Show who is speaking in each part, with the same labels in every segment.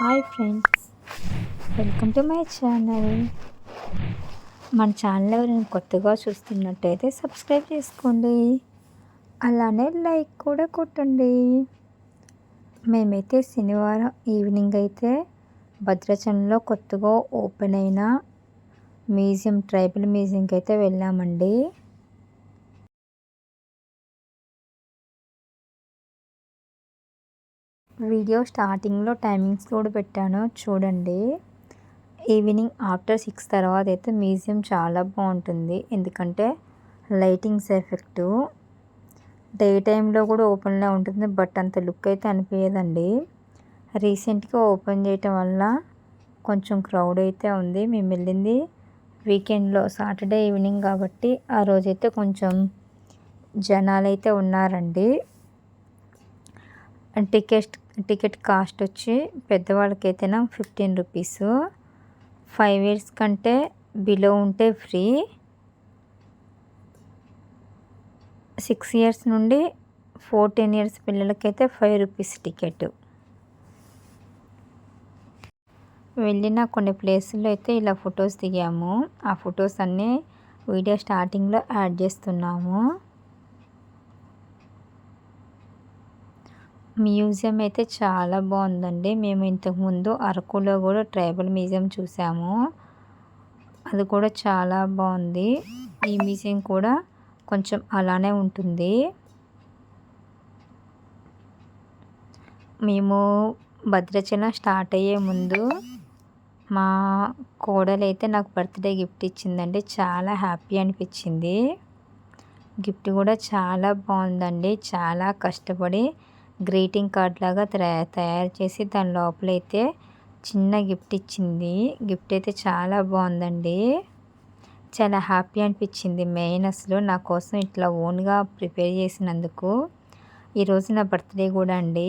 Speaker 1: Hi friends. Welcome to my channel. మన channel ఎవరైనా కొత్తగా చూస్తున్నట్టయితే సబ్స్క్రైబ్ చేసుకోండి. అలానే లైక్ కూడా కొట్టండి. మేమైతే శనివారం ఈవినింగ్ అయితే భద్రాచలంలో కొత్తగా ఓపెన్ అయిన మ్యూజియం ట్రైబల్ మ్యూజియంకి అయితే వెళ్ళామండి. వీడియో స్టార్టింగ్లో టైమింగ్స్ కూడా పెట్టాను. చూడండి. ఈవినింగ్ ఆఫ్టర్ సిక్స్ తర్వాత అయితే మ్యూజియం చాలా బాగుంటుంది. ఎందుకంటే లైటింగ్స్ ఎఫెక్టు. డే టైంలో కూడా ఓపెన్లో ఉంటుంది. బట్ అంత లుక్ అయితే అనిపించదండి రీసెంట్గా ఓపెన్ చేయటం వల్ల కొంచెం క్రౌడ్ అయితే ఉంది. మేము వెళ్ళింది వీకెండ్లో సాటర్డే ఈవినింగ్ కాబట్టి ఆ రోజైతే కొంచెం జనాలు అయితే ఉన్నారండి టికెట్ టికెట్ కాస్ట్ వచ్చి పెద్దవాళ్ళకైతేనా ఫిఫ్టీన్ రూపీస్. ఫైవ్ ఇయర్స్ కంటే బిలో ఉంటే ఫ్రీ. సిక్స్ ఇయర్స్ నుండి ఫోర్టీన్ ఇయర్స్ పిల్లలకైతే ఫైవ్ రూపీస్ టికెట్. వెళ్ళిన కొన్ని ప్లేసుల్లో అయితే ఇలా ఫొటోస్ దిగాము. ఆ ఫొటోస్ అన్నీ వీడియో స్టార్టింగ్లో యాడ్ చేస్తున్నాము. మ్యూజియం అయితే చాలా బాగుందండి. మేము ఇంతకుముందు అరకులో కూడా ట్రైబల్ మ్యూజియం చూసాము. అది కూడా చాలా బాగుంది. ఈ మ్యూజియం కూడా కొంచెం అలానే ఉంటుంది. మేము భద్రాచలం స్టార్ట్ అయ్యే ముందు మా కోడలైతే నాకు బర్త్డే గిఫ్ట్ ఇచ్చిందండి. చాలా హ్యాపీ అనిపించింది. గిఫ్ట్ కూడా చాలా బాగుందండి. చాలా కష్టపడి గ్రీటింగ్ కార్డ్ లాగా తయారు చేసి దాని లోపలైతే చిన్న గిఫ్ట్ ఇచ్చింది. గిఫ్ట్ అయితే చాలా బాగుందండి చాలా హ్యాపీ అనిపించింది మెయిన్ అసలు నా కోసం ఇట్లా ఓన్గా ప్రిపేర్ చేసినందుకు. ఈరోజు నా బర్త్డే కూడా అండి.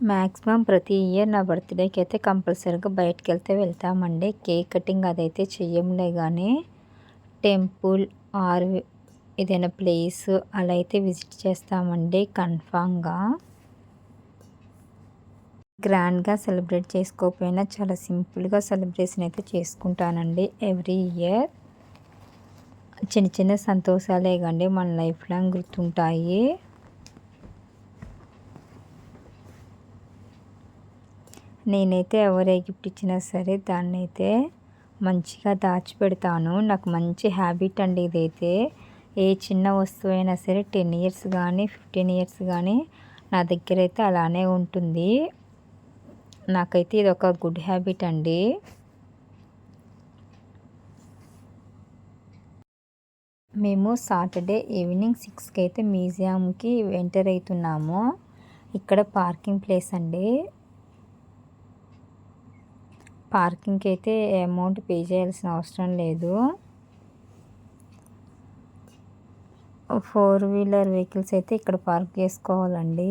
Speaker 1: మ్యాక్సిమం ప్రతి ఇయర్ నా బర్త్డేకి అయితే కంపల్సరీగా బయటకు వెళ్తే వెళ్తామండి. కేక్ కటింగ్ అదైతే చెయ్యంలే కానీ టెంపుల్ ఆర్ ఏదైనా ప్లేస్ అలా అయితే విజిట్ చేస్తామండి కన్ఫామ్గా. గ్రాండ్గా సెలబ్రేట్ చేసుకోకపోయినా చాలా సింపుల్గా సెలబ్రేషన్ అయితే చేసుకుంటానండి ఎవ్రీ ఇయర్. చిన్న చిన్న సంతోషాలే కండి మన లైఫ్ లాంగ్ గుర్తుంటాయి. నేనైతే ఎవరే గిఫ్ట్ ఇచ్చినా సరే దాన్ని అయితే మంచిగా దాచిపెడతాను. నాకు మంచి హ్యాబిట్ అండి ఇదైతే. ఏ చిన్న వస్తువు అయినా సరే టెన్ ఇయర్స్ కానీ ఫిఫ్టీన్ ఇయర్స్ కానీ నా దగ్గర అయితే అలానే ఉంటుంది. నాకైతే ఇది ఒక గుడ్ హ్యాబిట్ అండి. మేము సాటర్డే ఈవినింగ్ సిక్స్కి అయితే మ్యూజియంకి ఎంటర్ అవుతున్నాము. ఇక్కడ పార్కింగ్ ప్లేస్ అండి. పార్కింగ్కి అయితే అమౌంట్ పే చేయాల్సిన అవసరం లేదు. ఫోర్ వీలర్ వెహికల్స్ అయితే ఇక్కడ పార్క్ చేసుకోవాలండి.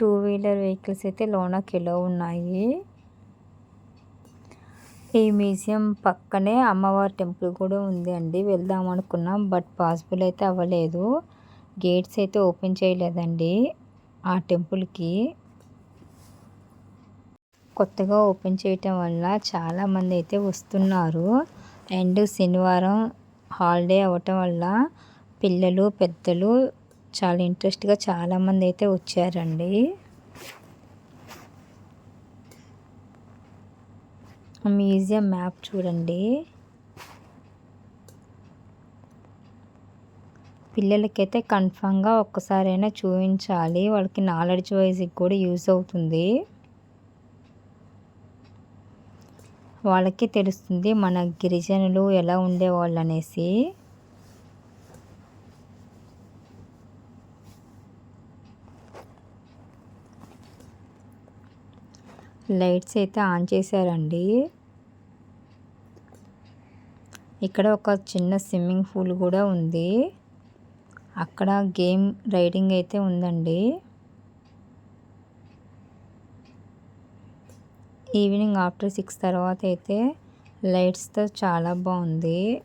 Speaker 1: టూ వీలర్ వెహికల్స్ అయితే లోన కిలో ఉన్నాయి. ఈ మ్యూజియం పక్కనే అమ్మవారి టెంపుల్ కూడా ఉంది అండి. వెళ్దాం అనుకున్నాం బట్ పాసిబుల్ అయితే అవ్వలేదు. గేట్స్ అయితే ఓపెన్ చేయలేదండి ఆ టెంపుల్కి. కొత్తగా ఓపెన్ చేయటం వల్ల చాలామంది అయితే వస్తున్నారు. అండ్ శనివారం హాలిడే అవ్వటం వల్ల పిల్లలు పెద్దలు చాలా ఇంట్రెస్ట్గా చాలామంది అయితే వచ్చారండి. మ్యూజియం మ్యాప్ చూడండి. పిల్లలకైతే కన్ఫామ్గా ఒక్కసారైనా చూపించాలి. వాళ్ళకి నాలెడ్జ్ వైజ్కి కూడా యూజ్ అవుతుంది. వాళ్ళకి తెలుస్తుంది మన గిరిజనులు ఎలా ఉండేవాళ్ళు అనేసి లైట్స్ అయితే ఆన్ చేశారండి. ఇక్కడ ఒక చిన్న స్విమ్మింగ్ పూల్ కూడా ఉంది. అక్కడ గేమ్ రైడింగ్ అయితే ఉందండి. ఈవినింగ్ ఆఫ్టర్ సిక్స్ తర్వాత అయితే లైట్స్తో చాలా బాగుంది.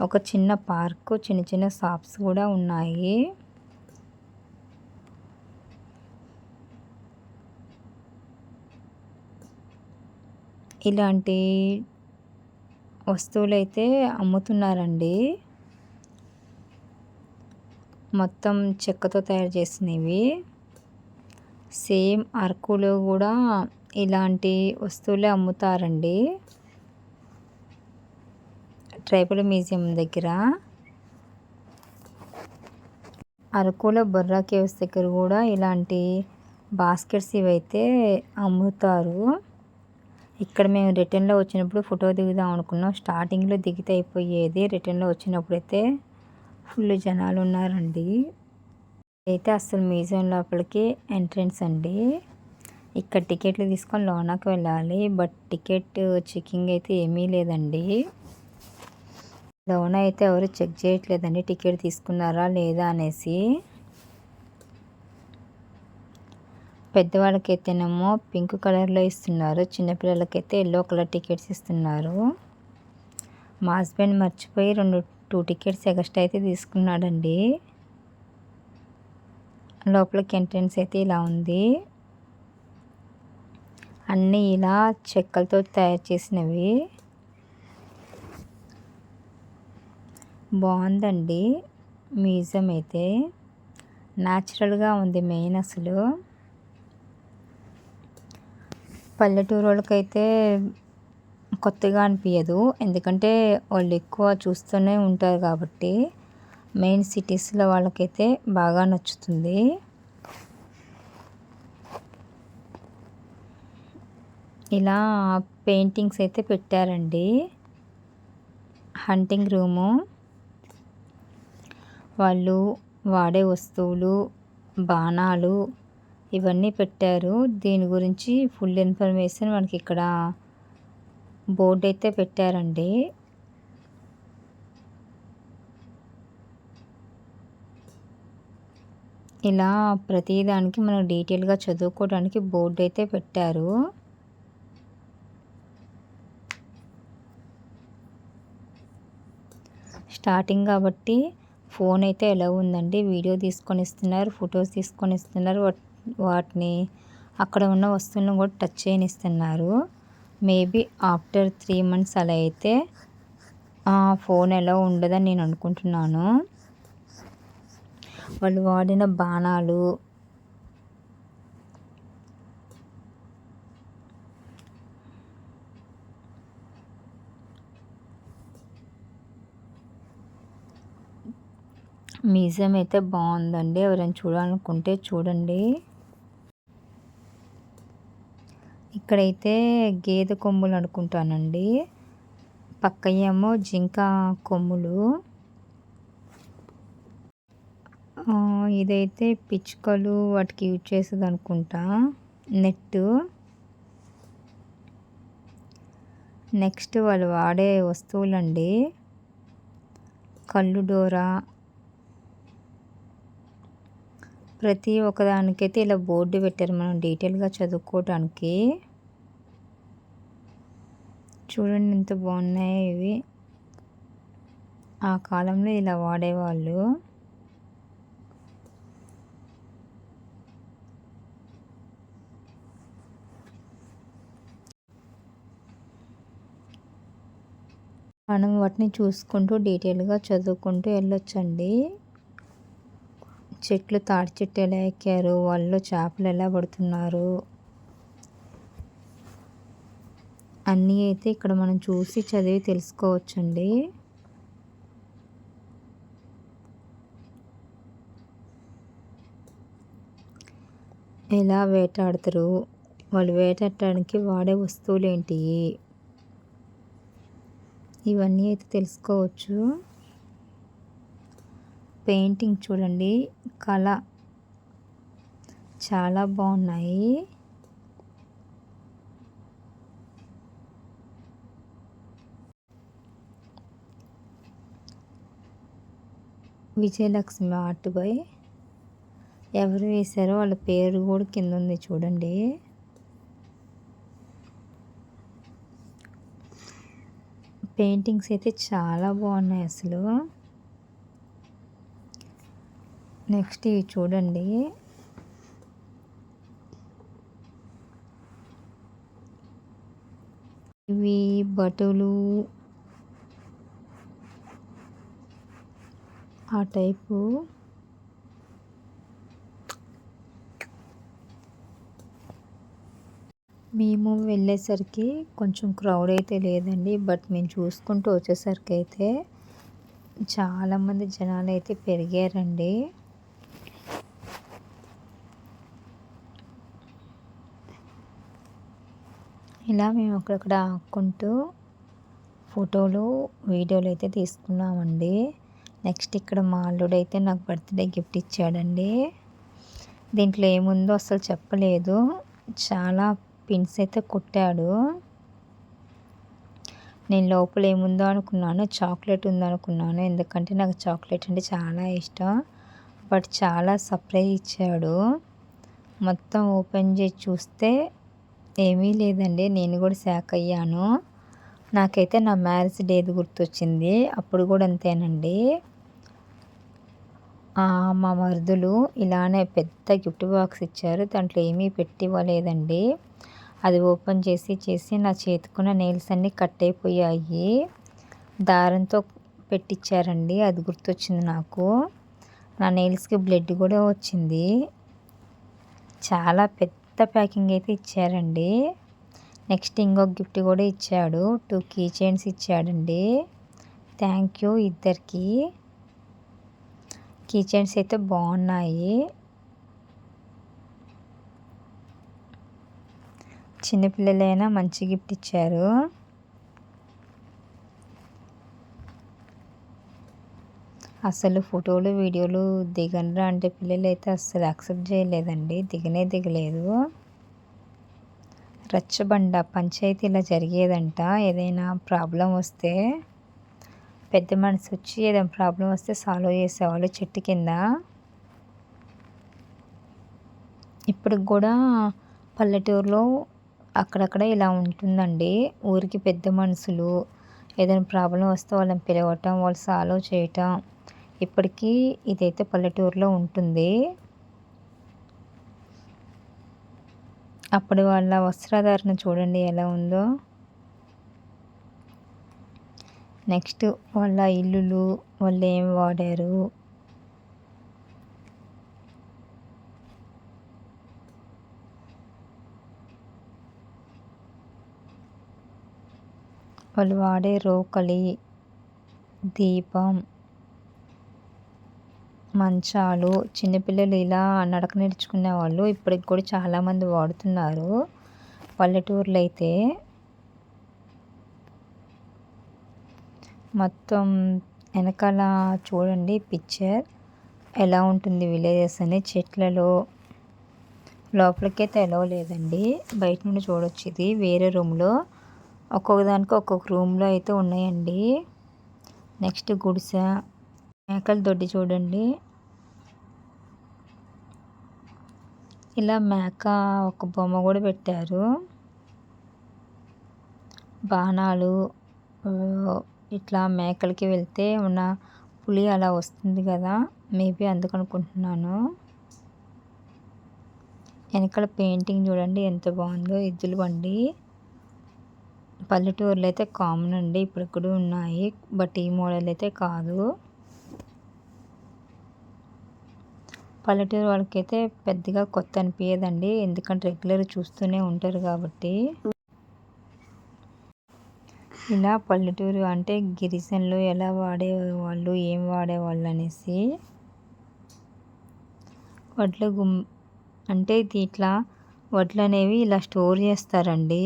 Speaker 1: ఒక చిన్న పార్కు చిన్న చిన్న షాప్స్ కూడా ఉన్నాయి. ఇలాంటి వస్తువులైతే అమ్ముతున్నారండి. మొత్తం చెక్కతో తయారు చేసినవి. సేమ్ అరకులో కూడా ఇలాంటి వస్తువులే అమ్ముతారండి. ట్రైబల్ మ్యూజియం దగ్గర. అరకులో బొర్రా కేవ్స్ దగ్గర కూడా ఇలాంటి బాస్కెట్స్ ఇవైతే అమ్ముతారు. ఇక్కడ మేము రిటర్న్లో వచ్చినప్పుడు ఫోటో దిగుదాం అనుకున్నాం. స్టార్టింగ్లో దిగితే అయిపోయేది. రిటర్న్లో వచ్చినప్పుడు అయితే ఫుల్ జనాలు ఉన్నారండి. అయితే అసలు మ్యూజియం లోపలికి ఎంట్రన్స్ అండి. ఇక్కడ టికెట్లు తీసుకొని లోనాకి వెళ్ళాలి. బట్ టికెట్ చెకింగ్ అయితే ఏమీ లేదండి. లోన అయితే ఎవరు చెక్ చేయట్లేదండి. టికెట్ తీసుకున్నారా లేదా అనేసి. పెద్దవాళ్ళకైతేనేమో పింక్ కలర్లో ఇస్తున్నారు. చిన్నపిల్లలకైతే ఎల్లో కలర్ టికెట్స్ ఇస్తున్నారు. మా హస్బెండ్ మర్చిపోయి రెండు టూ టికెట్స్ ఎగస్ట్రా అయితే తీసుకున్నాడండి. లోపలికి ఎంట్రన్స్ అయితే ఇలా ఉంది. అన్నీ ఇలా చెక్కలతో తయారు చేసినవి. బాగుందండి. మ్యూజియం అయితే. న్యాచురల్గా ఉంది మెయిన్ అసలు. పల్లెటూరు వాళ్ళకైతే కొత్తగా అనిపించదు ఎందుకంటే వాళ్ళు ఎక్కువ చూస్తూనే ఉంటారు కాబట్టి. మెయిన్ సిటీస్లో వాళ్ళకైతే బాగా నచ్చుతుంది. ఇలా పెయింటింగ్స్ అయితే పెట్టారండి. Hunting room. వాళ్ళు వాడే వస్తువులు బాణాలు ఇవన్నీ పెట్టారు. దీని గురించి ఫుల్ ఇన్ఫర్మేషన్ మనకి ఇక్కడ బోర్డు అయితే పెట్టారండి. ఇలా ప్రతిదానికి మనం డీటెయిల్గా చదువుకోవడానికి బోర్డు అయితే పెట్టారు. స్టార్టింగ్ కాబట్టి ఫోన్ అయితే ఎలా ఉందండి. వీడియో తీసుకొని ఇస్తున్నారు ఫొటోస్ తీసుకొని ఇస్తున్నారు. వాటిని అక్కడ ఉన్న వస్తువులను కూడా టచ్ చేయనిస్తున్నారు. మేబీ ఆఫ్టర్ త్రీ మంత్స్ అలా అయితే ఫోన్ ఎలా ఉండదని నేను అనుకుంటున్నాను. వాళ్ళు వాడిన బాణాలు. మ్యూజియం అయితే బాగుందండి. ఎవరైనా చూడాలనుకుంటే చూడండి. ఇక్కడైతే గేదె కొమ్ములు అనుకుంటానండి. పక్క జింక కొమ్ములు. ఇదైతే పిచ్చుకలు వాటికి యూజ్ చేసేది అనుకుంటా నెట్ నెక్స్ట్ వాళ్ళు వాడే వస్తువులండి. కళ్ళు డోరా. ప్రతి ఒక్కదానికైతే ఇలా బోర్డు పెట్టారు మనం డీటెయిల్గా చదువుకోవడానికి చూడండి ఎంత బాగున్నాయి ఇవి. ఆ కాలంలో ఇలా వాడేవాళ్ళు. మనం వాటిని చూసుకుంటూ డీటెయిల్గా చదువుకుంటూ వెళ్ళొచ్చండి. చెట్లు తాటి చెట్టు ఎలా ఎక్కారు? వాళ్ళు చేపలు ఎలా పడుతున్నారు? అన్నీ అయితే ఇక్కడ మనం చూసి చదివి తెలుసుకోవచ్చండి. ఎలా వేటాడతారు? వాళ్ళు వేటాడటానికి వాడే వస్తువులు ఏంటి ఇవన్నీ అయితే తెలుసుకోవచ్చు. పెయింటింగ్ చూడండి. కళ. చాలా బాగున్నాయి. విజయలక్ష్మి ఆర్ట్ బై ఎవరు వేశారో వాళ్ళ పేరు కూడా కింద ఉంది చూడండి. పెయింటింగ్స్ అయితే చాలా బాగున్నాయి అసలు. నెక్స్ట్ ఇవి చూడండి. ఇవి బట్టలు. ఆ టైపు. మేము వెళ్ళేసరికి కొంచెం క్రౌడ్ అయితే లేదండి. బట్ మేము చూసుకుంటూ వచ్చేసరికి అయితే చాలామంది జనాలు అయితే పెరిగారండి. ఇలా మేము అక్కడక్కడ ఆక్కుంటూ ఫోటోలు వీడియోలు అయితే తీసుకున్నామండి. నెక్స్ట్ ఇక్కడ మా అల్లుడు అయితే నాకు బర్త్డే గిఫ్ట్ ఇచ్చాడండి. దీంట్లో ఏముందో అసలు చెప్పలేదు. చాలా పిన్స్ అయితే కుట్టాడు. నేను లోపల ఏముందో అనుకున్నాను చాక్లెట్ ఉందనుకున్నాను. ఎందుకంటే నాకు చాక్లెట్ అంటే చాలా ఇష్టం. బట్ చాలా సర్ప్రైజ్ ఇచ్చాడు. మొత్తం ఓపెన్ చేసి చూస్తే ఏమీ లేదండి నేను కూడా శాక్ అయ్యాను. నాకైతే నా మ్యారేజ్ డేది గుర్తొచ్చింది అప్పుడు కూడా అంతేనండి. మా మరుదులు ఇలానే పెద్ద గిఫ్ట్ బాక్స్ ఇచ్చారు దాంట్లో ఏమీ పెట్టి ఇవ్వలేదండి. అది ఓపెన్ చేసి చేసి నా చేతికున్న నెయిల్స్ అన్నీ కట్ అయిపోయాయి దారంతో పెట్టించారండి అది గుర్తొచ్చింది నాకు. నా నెయిల్స్కి బ్లడ్ కూడా వచ్చింది. చాలా పెద్ద ప్యాకింగ్ అయితే ఇచ్చారండి. నెక్స్ట్ ఇంకొక గిఫ్ట్ కూడా ఇచ్చాడు. టూ కీ చైన్స్ ఇచ్చాడండి. థ్యాంక్ యూ ఇద్దరికి. కీ చైన్స్ అయితే బాగున్నాయి. చిన్నపిల్లలైనా మంచి గిఫ్ట్ ఇచ్చారు. అసలు ఫోటోలు వీడియోలు దిగనరా అంటే పిల్లలు అయితే అస్సలు యాక్సెప్ట్ చేయలేదండి. దిగనే దిగలేదు. రచ్చబండ పంచాయతీలో జరిగేదంట. ఏదైనా ప్రాబ్లం వస్తే పెద్ద మనిషి వచ్చి ఏదైనా ప్రాబ్లం వస్తే సాల్వ్ చేసేవాళ్ళు చెట్టు కింద. ఇప్పటికి కూడా పల్లెటూరులో అక్కడక్కడ ఇలా ఉంటుందండి. ఊరికి పెద్ద మనుషులు ఏదైనా ప్రాబ్లం వస్తే వాళ్ళని పిలవటం వాళ్ళు సాల్వ్ చేయటం. ఇప్పటికీ ఇదైతే పల్లెటూరులో ఉంటుంది. అప్పుడు వాళ్ళ వస్త్రధారణ చూడండి ఎలా ఉందో. నెక్స్ట్ వాళ్ళ ఇల్లులు వాళ్ళు ఏం వాడారు. వాళ్ళు వాడే రోకలి దీపం మంచాలు. చిన్నపిల్లలు ఇలా నడక నేర్చుకునే వాళ్ళు ఇప్పటికి కూడా చాలామంది వాడుతున్నారు. పల్లెటూర్లో అయితే మొత్తం వెనకాల చూడండి పిక్చర్. ఎలా ఉంటుంది విలేజెస్ అని చెట్లలో. లోపలికైతే ఎలా లేదండి. బయట నుండి చూడొచ్చు ఇది. వేరే రూమ్లో ఒక్కొక్క దానికి ఒక్కొక్క రూమ్లో అయితే ఉన్నాయండి. నెక్స్ట్ గుడిసె మేకల దొడ్డి చూడండి. ఇలా మేక ఒక బొమ్మ కూడా పెట్టారు. బాణాలు ఇట్లా మేకలకి వెళ్తే ఉన్న పులి అలా వస్తుంది కదా మేబీ అందుకనుకుంటున్నాను వెనకాల పెయింటింగ్ చూడండి ఎంత బాగుందో ఎద్దులు బండి. పల్లెటూరులో అయితే కామన్ అండి. ఇప్పుడు కూడా ఉన్నాయి. బట్ ఈ మోడల్ అయితే కాదు. పల్లెటూరు వాళ్ళకైతే పెద్దగా కొత్త అనిపించదండి ఎందుకంటే రెగ్యులర్ చూస్తూనే ఉంటారు కాబట్టి. ఇలా పల్లెటూరు అంటే గిరిజనులు ఎలా వాడేవాళ్ళు ఏం వాడేవాళ్ళు అనేసి. వడ్లు గుమ్ అంటే ఇది ఇట్లా వడ్లు అనేవి ఇలా స్టోర్ చేస్తారండి.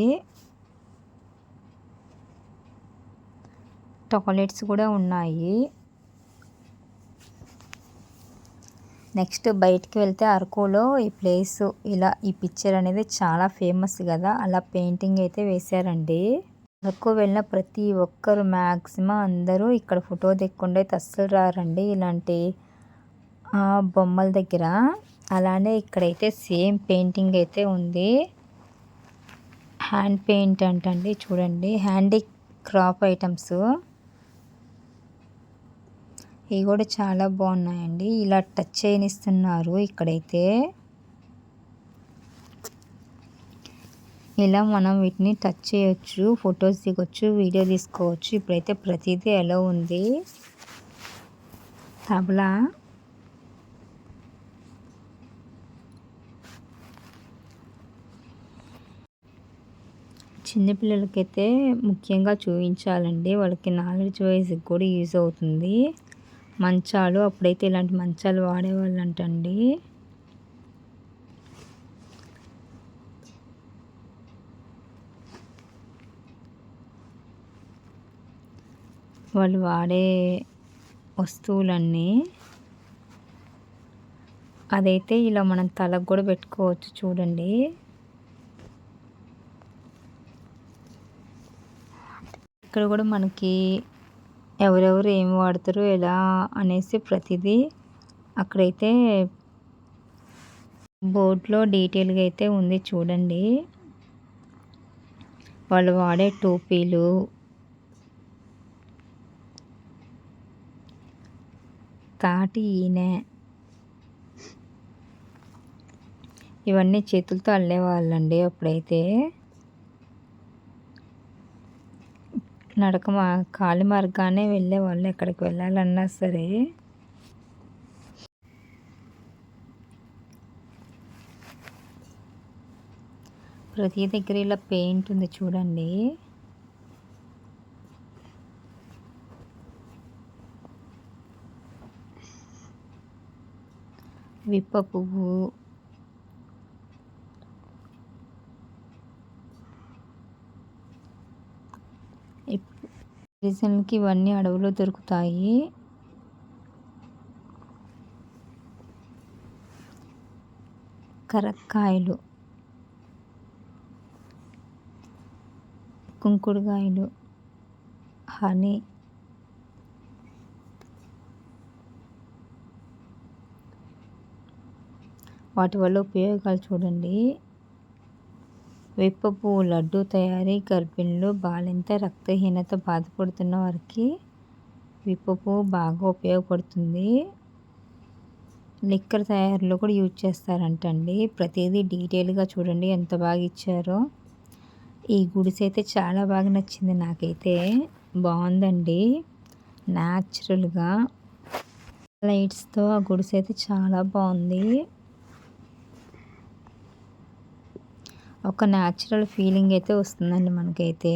Speaker 1: టాయిలెట్స్ కూడా ఉన్నాయి. నెక్స్ట్ బయటికి వెళ్తే అరకులో ఈ ప్లేస్ ఇలా ఈ పిక్చర్ అనేది చాలా ఫేమస్ కదా అలా పెయింటింగ్ అయితే వేశారండి. అరకు వెళ్ళిన ప్రతి ఒక్కరు మ్యాక్సిమం అందరూ ఇక్కడ ఫోటో దిక్కుండా అస్సలు రారండి ఇలాంటి బొమ్మల దగ్గర. అలానే ఇక్కడైతే సేమ్ పెయింటింగ్ అయితే ఉంది. హ్యాండ్ పెయింట్ అంటండి చూడండి. Handicraft items. ఇవి కూడా చాలా బాగున్నాయండి. ఇలా టచ్ చేయనిస్తున్నారు ఇక్కడైతే. ఇలా మనం వీటిని టచ్ చేయొచ్చు ఫొటోస్ దిగొచ్చు వీడియో తీసుకోవచ్చు. ఇప్పుడైతే ప్రతిదీ ఎలా ఉంది? తబలా. చిన్నపిల్లలకైతే ముఖ్యంగా చూపించాలండి. వాళ్ళకి నాలెడ్జ్ వైజ్ కూడా యూజ్ అవుతుంది. మంచాలు అప్పుడైతే ఇలాంటి మంచాలు వాడేవాళ్ళు అంటండి వాళ్ళు వాడే వస్తువులన్నీ అదైతే ఇలా మనం తలకు కూడా పెట్టుకోవచ్చు చూడండి. ఇక్కడ కూడా మనకి ఎవరెవరు ఏం వాడతారు ఎలా అనేసి ప్రతిదీ అక్కడైతే బోర్డులో డీటెయిల్గా అయితే ఉంది చూడండి. వాళ్ళు వాడే టోపీలు. తాటి ఈనె. ఇవన్నీ చేతులతో అల్లేవాళ్ళండి అప్పుడైతే. నడక మా కాలి మార్గానే వెళ్ళేవాళ్ళు ఎక్కడికి వెళ్ళాలన్నా సరే. ప్రతి దగ్గర ఇలా పెయింట్ ఉంది చూడండి. విప్ప పువ్వు. రీజన్కి ఇవన్నీ అడవులు దొరుకుతాయి. కరక్కాయలు కుంకుడుకాయలు హనీ వాటి వల్ల ఉపయోగాలు చూడండి. వేప పువ్వు లడ్డు తయారీ గర్భిణులు బాలింత రక్తహీనత బాధపడుతున్న వారికి వేప పువ్వు బాగా ఉపయోగపడుతుంది. లిక్కర్ తయారీలో కూడా యూజ్ చేస్తారంటండి. ప్రతిదీ డీటెయిల్గా చూడండి ఎంత బాగా ఇచ్చారో. ఈ గుడిసె అయితే చాలా బాగా నచ్చింది నాకైతే. బాగుందండి. న్యాచురల్గా లైట్స్తో ఆ గుడిసె అయితే చాలా బాగుంది. ఒక న్యాచురల్ ఫీలింగ్ అయితే వస్తుందండి మనకైతే.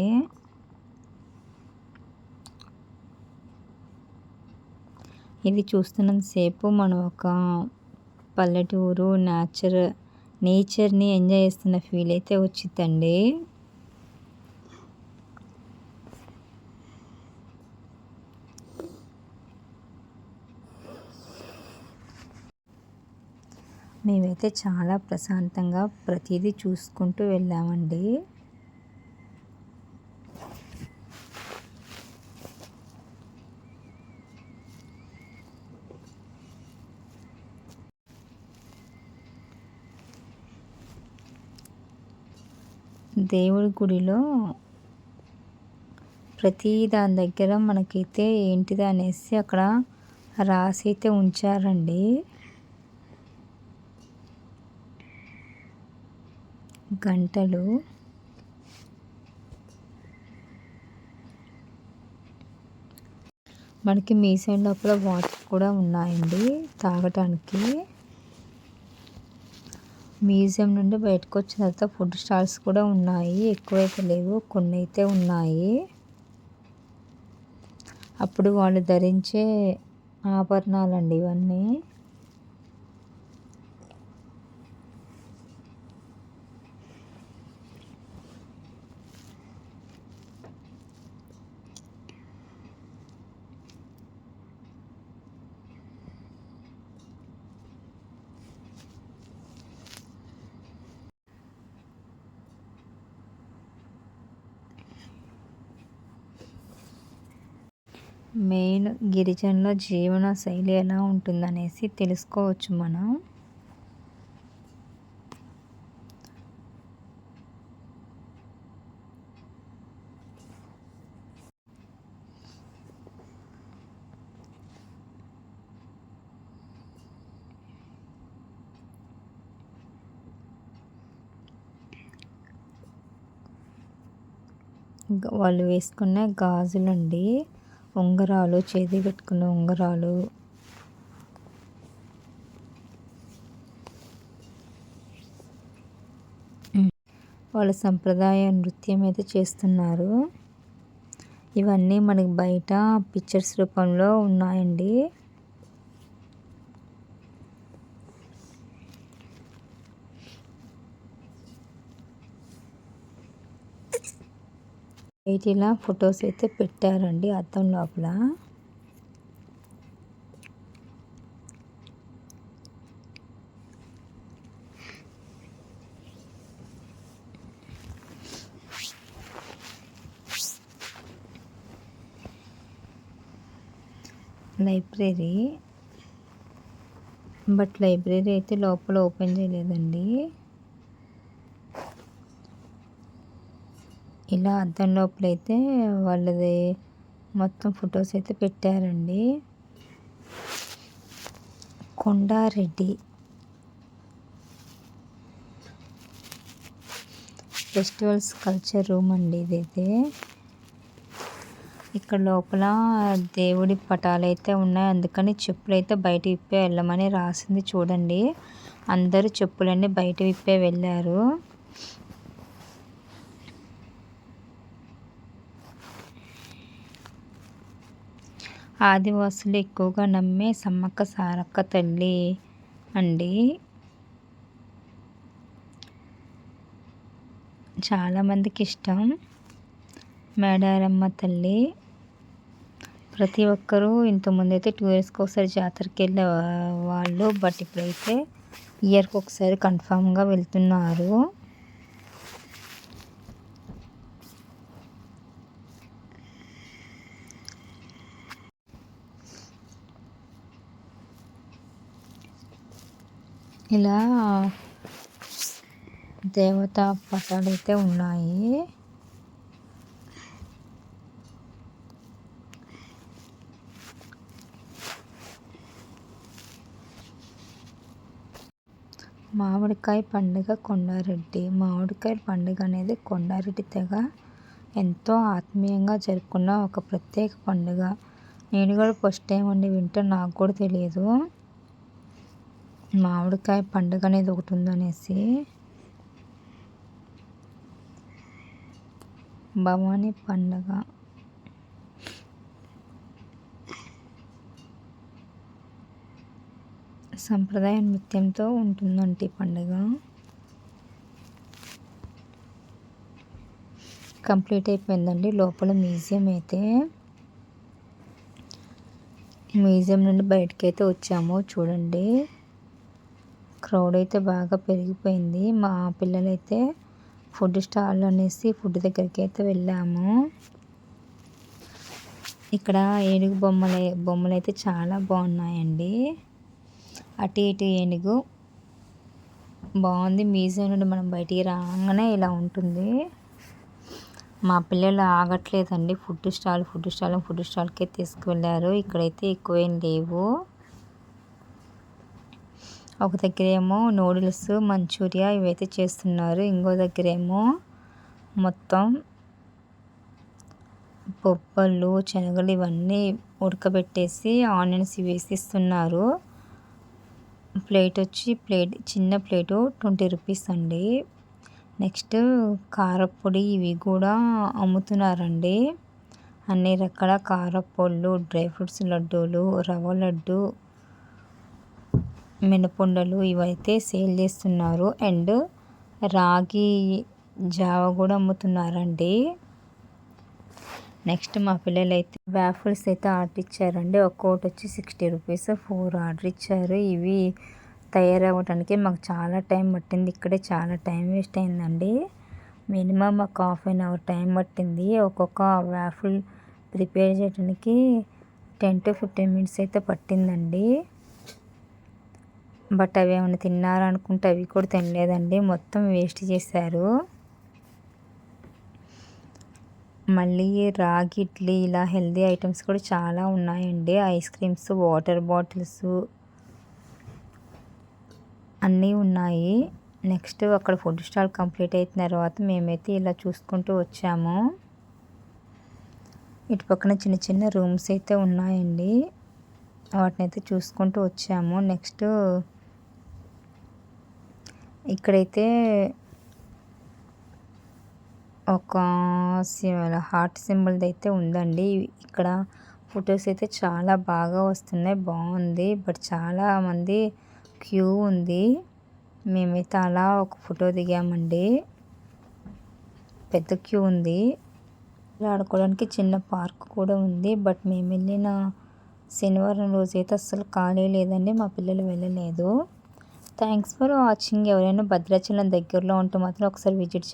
Speaker 1: ఇది చూస్తున్నంతసేపు మనం ఒక పల్లెటూరు నేచర్ నేచర్ని ఎంజాయ్ చేస్తున్న ఫీల్ అయితే వచ్చిద్దండి. మేమైతే చాలా ప్రశాంతంగా ప్రతిదీ చూసుకుంటూ వెళ్ళామండి. దేవుడి గుడిలో ప్రతి దాని దగ్గర మనకైతే ఏంటిది అనేసి అక్కడ రాసి అయితే ఉంచారండి. గంటలు. మనకి మీ సైడ్ లోపల వాటర్ కూడా ఉన్నాయండి తాగటానికి. మ్యూజియం నుండి బయటకు వచ్చిన తర్వాత ఫుడ్ స్టాల్స్ కూడా ఉన్నాయి. ఎక్కువైతే లేవు కొన్ని అయితే ఉన్నాయి. అప్పుడు వాళ్ళు ధరించే ఆభరణాలండి ఇవన్నీ. మెయిన్ గిరిజనుల జీవన శైలి ఎలా ఉంటుందనేసి తెలుసుకోవచ్చు మనం. వాళ్ళు వేసుకున్న గాజులండి. ఉంగరాలు చేతి పెట్టుకున్న ఉంగరాలు. వాళ్ళ సంప్రదాయ నృత్యం అయితే చేస్తున్నారు. ఇవన్నీ మనకి బయట పిక్చర్స్ రూపంలో ఉన్నాయండి. ఇలా ఫొటోస్ అయితే పెట్టారండి అద్దం లోపల. లైబ్రరీ. బట్ లైబ్రరీ అయితే లోపల ఓపెన్ చేయలేదండి. ఇలా అద్దం లోపల అయితే వాళ్ళది మొత్తం ఫొటోస్ అయితే పెట్టారండి. కొండారెడ్డి. ఫెస్టివల్స్ కల్చర్ రూమ్ అండి ఇదైతే. ఇక్కడ లోపల దేవుడి పటాలు అయితే ఉన్నాయి. అందుకని చెప్పులు అయితే బయట విప్పే వెళ్ళమని రాసింది చూడండి. అందరూ చెప్పులన్నీ బయట విప్పే వెళ్ళారు. ఆదివాసులు ఎక్కువగా నమ్మే సమ్మక్క సారక్క తల్లి అండి. చాలామందికి ఇష్టం మేడారమ్మ తల్లి. ప్రతి ఒక్కరూ ఇంతకుముందు అయితే టూ ఇయర్స్కి ఒకసారి జాతరకి వెళ్ళే వాళ్ళు బట్ ఇప్పుడైతే ఇయర్కి ఒకసారి కన్ఫామ్గా వెళ్తున్నారు. ఇలా దేవతా పటాలు అయితే ఉన్నాయి. మామిడికాయ పండుగ కొండారెడ్డి. మామిడికాయ పండుగ అనేది కొండారెడ్డి తెగ ఎంతో ఆత్మీయంగా జరుపుకున్న ఒక ప్రత్యేక పండుగ. నేను కూడా ఫస్ట్ టైం అండి వింటే నాకు కూడా తెలియదు. మామిడికాయ పండుగ అనేది ఒకటి ఉందనేసి భవానీ పండుగ. సంప్రదాయ నృత్యంతో ఉంటుందంటే పండుగ. కంప్లీట్ అయిపోయిందండి. లోపల మ్యూజియం అయితే. మ్యూజియం నుండి బయటకి అయితే వచ్చాము చూడండి. క్రౌడ్ అయితే బాగా పెరిగిపోయింది. మా పిల్లలైతే ఫుడ్ స్టాల్ అనేసి ఫుడ్ దగ్గరికి అయితే వెళ్ళాము. ఇక్కడ ఏనుగు బొమ్మలు బొమ్మలు అయితే చాలా బాగున్నాయండి. అటు ఇటు ఏనుగు. బాగుంది. మ్యూజియం నుండి మనం బయటికి రాగానే ఇలా ఉంటుంది. మా పిల్లలు ఆగట్లేదండి. Food stall food stall food స్టాల్కే తీసుకువెళ్ళారు. ఇక్కడైతే ఎక్కువేం లేవు. ఒక దగ్గర ఏమో నూడిల్స్ మంచూరియా ఇవైతే చేస్తున్నారు. ఇంకో దగ్గర ఏమో మొత్తం బొబ్బలు శనగలు ఇవన్నీ ఉడకబెట్టేసి ఆనియన్స్ వేసి ఇస్తున్నారు ప్లేట్ వచ్చి ప్లేట్ చిన్న ప్లేటు ట్వంటీ రూపీస్ అండి. నెక్స్ట్ కారపొడి ఇవి కూడా అమ్ముతున్నారండి. అన్ని రకాల కారపొళ్ళు డ్రై ఫ్రూట్స్ లడ్డూలు రవ్వ లడ్డు మినపుండలు ఇవైతే సేల్ చేస్తున్నారు. అండ్ రాగి జావ కూడా అమ్ముతున్నారండి. నెక్స్ట్ మా పిల్లలు అయితే వ్యాఫుల్స్ అయితే ఆర్డర్ ఇచ్చారండి ఒక్కొక్కటి వచ్చి సిక్స్టీ రూపీస్. ఫోర్ ఆర్డర్ ఇచ్చారు. ఇవి తయారవ్వడానికి మాకు చాలా టైం పట్టింది. ఇక్కడే చాలా టైం వేస్ట్ అయిందండి. మినిమం మాకు హాఫ్ అన్ అవర్ టైం పట్టింది. ఒక్కొక్క వ్యాఫుల్ ప్రిపేర్ చేయడానికి టెన్ టు ఫిఫ్టీన్ మినిట్స్ అయితే పట్టిందండి. బట్ అవి ఏమైనా తిన్నారనుకుంటే అవి కూడా తినలేదండి. మొత్తం వేస్ట్ చేశారు. మళ్ళీ రాగి ఇడ్లీ ఇలా హెల్దీ ఐటమ్స్ కూడా చాలా ఉన్నాయండి. ఐస్ క్రీమ్స్ వాటర్ బాటిల్స్ అన్నీ ఉన్నాయి. నెక్స్ట్ అక్కడ ఫుడ్ స్టాల్ కంప్లీట్ అయిన తర్వాత మేమైతే ఇలా చూసుకుంటూ వచ్చాము. ఇటు పక్కన చిన్న చిన్న రూమ్స్ అయితే ఉన్నాయండి. వాటిని అయితే చూసుకుంటూ వచ్చాము. నెక్స్ట్ ఇక్కడైతే ఒక హార్ట్ సింబల్ది అయితే ఉందండి. ఇక్కడ ఫొటోస్ అయితే చాలా బాగా వస్తున్నాయి. బాగుంది. బట్ చాలా మంది క్యూ ఉంది. మేమైతే అలా ఒక ఫోటో దిగామండి. పెద్ద క్యూ ఉంది. ఆడుకోవడానికి చిన్న పార్క్ కూడా ఉంది. బట్ మేము వెళ్ళిన శనివారం రోజు అయితే అస్సలు ఖాళీ లేదండి. మా పిల్లలు వెళ్ళలేదు. థ్యాంక్స్ ఫర్ వాచింగ్ ఎవరైనా భద్రాచలం దగ్గరలో ఉంటే మాత్రం ఒకసారి విజిట్ చేయండి.